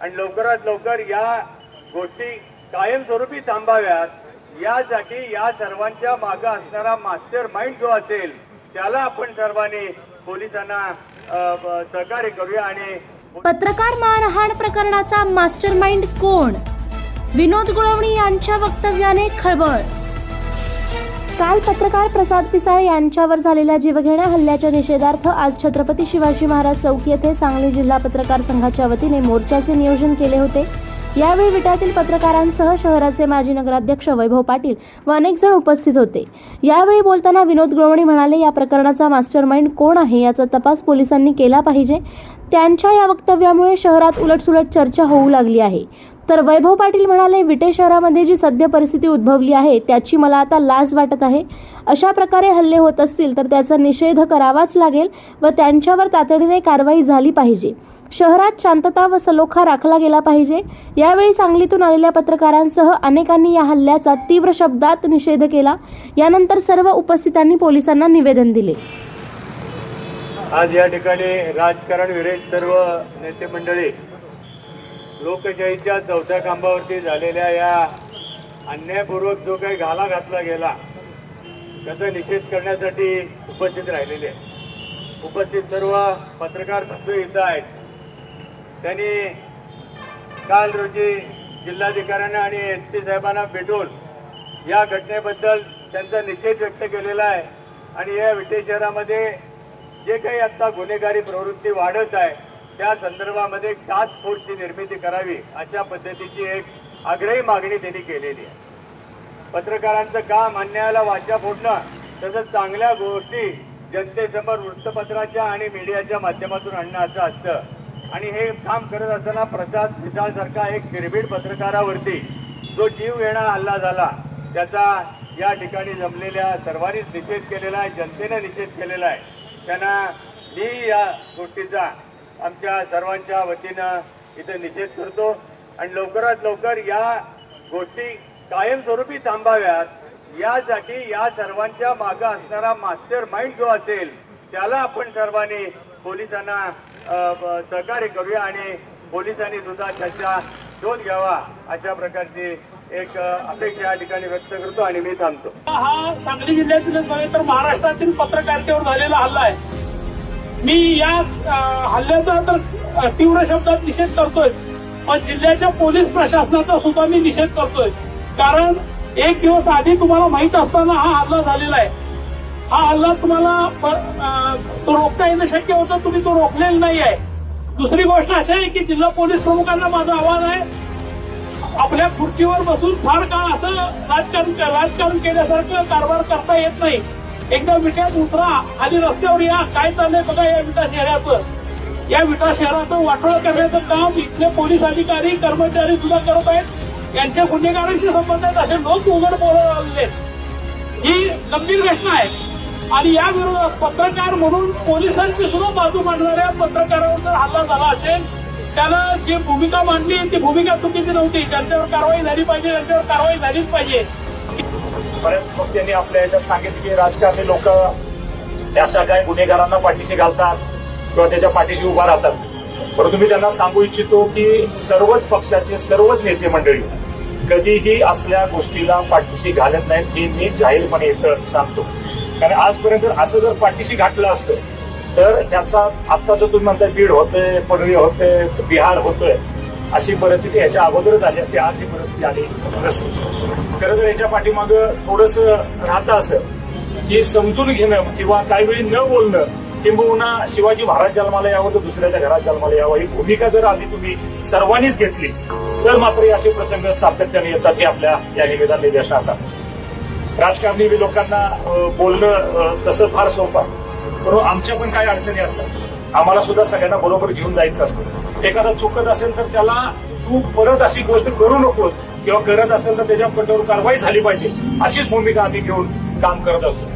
आणि लवकरात लवकर या गोष्टी कायमस्वरूपी थांबाव्यात. यासाठी या सर्वांच्या मागे असणारा मास्टर माइंड जो असेल त्याला आपण सर्वांनी पोलिसांना सहकार्य करूया आणि पत्रकार मारहाण प्रकरणाचा मास्टरमाइंड कोण? विनोद गुळवणी यांच्या वक्तव्याने खळबळ! काल पत्रकार प्रसाद पिसाळ यांच्यावर झालेल्या जीवघेण्या हल्ल्याच्या निषेधार्थ आज छत्रपती शिवाजी महाराज चौक येथे सांगली जिल्हा पत्रकार संघाच्या वतीने मोर्चाचे नियोजन केले होते. यावेळी विटातील पत्रकारांसह शहराचे माजी नगराध्यक्ष वैभव पाटील व अनेक जण उपस्थित होते. यावेळी बोलताना विनोद गवणी म्हणाले या प्रकरणाचा मास्टरमाइंड कोण आहे याचा तपास पोलिसांनी केला पाहिजे. त्यांच्या या वक्तव्यामुळे शहरात उलटसुलट चर्चा होऊ लागली आहे. तर वैभव पाटील म्हणाले विटे शहरामध्ये जी सद्य परिस्थिती उद्भवली आहे त्याची मला आता लाज वाटत आहे. अशा प्रकारे हल्ले होत असतील तर त्याचा निषेध करावाच लागेल व त्यांच्यावर तातडीने कारवाई झाली पाहिजे. शहरात शांतता व सलोखा राखला गेला पाहिजे. यावेळी सांगलीतून आलेल्या पत्रकारांसह अनेकांनी या हल्ल्याचा तीव्र शब्दात निषेध केला. यानंतर सर्व उपस्थितांनी पोलिसांना निवेदन दिले. आज या ठिकाणी राजकारण विरहित सर्व नेते मंडळी लोकशाहीच्या चौथ्या खांबावरती झालेल्या या अन्यायपूर्वक जो काही घाला घातला गेला त्याचा निषेध करण्यासाठी उपस्थित राहिलेले उपस्थित सर्व पत्रकार बंधू इथं आहेत. त्यांनी काल रोजी जिल्हाधिकाऱ्यांना आणि एस पी साहेबांना भेटून या घटनेबद्दल त्यांचा निषेध व्यक्त केलेला आहे. आणि या विटे शहरामध्ये जे काही आत्ता गुन्हेगारी प्रवृत्ती वाढत आहे त्या संदर्भामध्ये टास्क फोर्सची निर्मिती करावी अशा पद्धतीची एक आग्रही मागणी त्यांनी केलेली आहे. पत्रकारांचं काम अन्यायाला वाचा फोडणं तसंच चांगल्या गोष्टी जनतेसमोर वृत्तपत्राच्या आणि मीडियाच्या माध्यमातून आणणं असं असतं. आणि हे काम करत असताना प्रसाद विशालसारखा एक निर्भीड पत्रकारावरती जो जीव घेणा हल्ला झाला त्याचा या ठिकाणी जमलेल्या सर्वांनीच निषेध केलेला आहे जनतेने निषेध केलेला आहे. त्यांना मी या गोष्टीचा आमच्या सर्वांच्या वतीनं इथं निषेध करतो. आणि लवकरात लवकर या गोष्टी कायमस्वरूपी थांबाव्यात. यासाठी या सर्वांच्या मागं असणारा मास्टर माइंड जो असेल त्याला आपण सर्वांनी पोलिसांना सहकार्य करूया आणि पोलिसांनी सुद्धा त्याचा शोध घ्यावा अशा प्रकारची एक अपेक्षा या ठिकाणी व्यक्त करतो आणि मी थांबतो. हा सांगली जिल्ह्यातीलच नव्हे तर महाराष्ट्रातील पत्रकारितेवर झालेला हल्ला आहे. मी या हल्ल्याचा तर तीव्र शब्दात निषेध करतोय. पण जिल्ह्याच्या पोलीस प्रशासनाचा सुद्धा मी निषेध करतोय. कारण एक दिवस आधी तुम्हाला माहीत असताना हा हल्ला झालेला आहे. हा हल्ला तुम्हाला तो रोखता येणं शक्य होतं तुम्ही तो रोखलेला नाही आहे. दुसरी गोष्ट अशी आहे की जिल्हा पोलीस प्रमुखांना माझं आव्हान आहे. आपल्या खुर्चीवर बसून फार काळ असं राजकारण राजकारण केल्यासारखं कारभार करता येत नाही. एकदा विट्यात उतरा आणि रस्त्यावर या. काय चाललंय बघा या विटा शहराचं. या विटा शहराचं वाटोळ करण्याचं काम इथले पोलीस अधिकारी कर्मचारी सुद्धा करत आहेत. यांच्या गुन्हेगारांशी संबंधित असे लोक उघड बोलत लागले ही गंभीर घटना आहे. आणि या विरोधात पत्रकार म्हणून पोलिसांची सुद्धा बाजू मांडणाऱ्या पत्रकारावर जर हल्ला झाला असेल. त्याला जी भूमिका मांडली ती भूमिका चुकीची नव्हती. त्यांच्यावर कारवाई झाली पाहिजे त्यांच्यावर कारवाई झालीच पाहिजे. बऱ्याच वक्त्यांनी आपल्या याच्यात सांगितलं की राजकारणी लोक अशा काही गुन्हेगारांना पाठीशी घालतात किंवा त्याच्या पाठीशी उभा राहतात. परंतु मी त्यांना सांगू इच्छितो की सर्वच पक्षाचे सर्वच नेते मंडळी कधीही असल्या गोष्टीला पाठीशी घालत नाहीत हे मी जाहीरपणे इथं सांगतो. कारण आजपर्यंत असं जर पाठीशी घातलं असतं तर ह्याचा आता जो तुम्ही म्हणताय बीड होते पडवी होते बिहार होतोय अशी परिस्थिती ह्याच्या अगोदर झाली असते आज ही परिस्थिती आली नसती. खरं तर याच्या पाठीमाग थोडस राहतं असं की समजून घेणं किंवा काही वेळी न बोलणं किंबहुना शिवाजी महाराज जन्माला यावं तर दुसऱ्याच्या घरात जन्माला यावं ही भूमिका जर आधी तुम्ही सर्वांनीच घेतली तर मात्र असे प्रसंग सातत्याने येतात हे आपल्या या निवेदन निदर्शन असा राजकारणी लोकांना बोलणं तसं फार सोपं. आहे. परंतु आमच्या पण काही अडचणी असतात. आम्हाला सुद्धा सगळ्यांना बरोबर घेऊन जायचं असतं. एखादा चुकत असेल तर त्याला तू परत अशी गोष्ट करू नकोस किंवा करत असेल तर त्याच्या पटावर कारवाई झाली पाहिजे. अशीच भूमिका आम्ही घेऊन काम करत असतो.